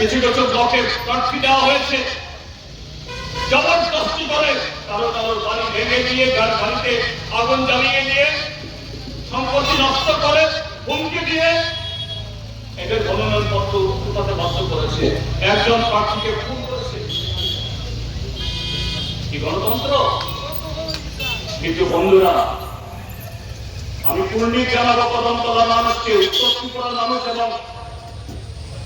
কিছু ব্লকের প্রার্থী দেওয়া হয়েছে। জবরদস্তি করে কারও কারোর বাড়ি ভেঙে দিয়ে গাছ বাড়িতে আগুন জ্বালিয়ে দিয়ে সম্পত্তি নষ্ট করে, হুমকি দিয়ে এদের মনোনয়ন পত্র উঠাতে বাধ্য করেছে। একজন প্রার্থীকে খুন করেছে। কি গণতন্ত্র? কিন্তু বন্ধুরা, আমি পূর্ণিক জানাব কদমতলা মানুষকে উত্তর ত্রিপুরার মানুষ এবং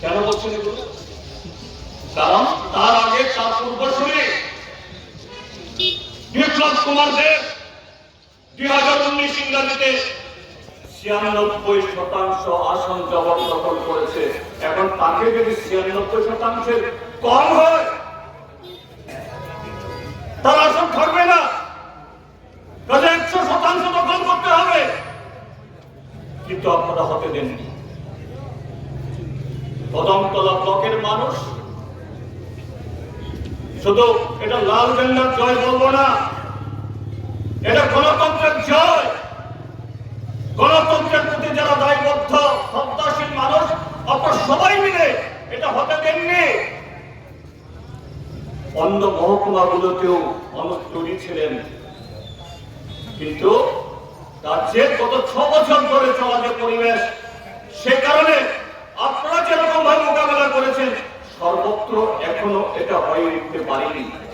কেন বলছেন এগুলো? কারণ তার আগে তার পূর্বসূরি বিপ্লব কুমার দেব দুই হাজার উনিশ ইংরাজিতে ছিয়ানব্বই শতাংশ আসন জবরদখল করেছে। এখন তাকে যদি ছিয়ানব্বই শতাংশের কম হয়, তার আসন থাকবে না। একশো শতাংশ দখল করতে হবে। কিন্তু আপনারা হতে দেননি। ব্লকের মানুষ। শুধু এটা লাল জয় বলব না, এটা গণতন্ত্রের জয়। গণতন্ত্রের প্রতি যারা দায়বদ্ধ মানুষ সবাই মিলে এটা হতে দেননি। অন্য তৈরি ছিলেন। কিন্তু রাজ্যের গত ছ বছর ধরে চলা যে পরিবেশ, সে কারণে সর্বত্র এখনও এটা হয়ে উঠতে পারেনি।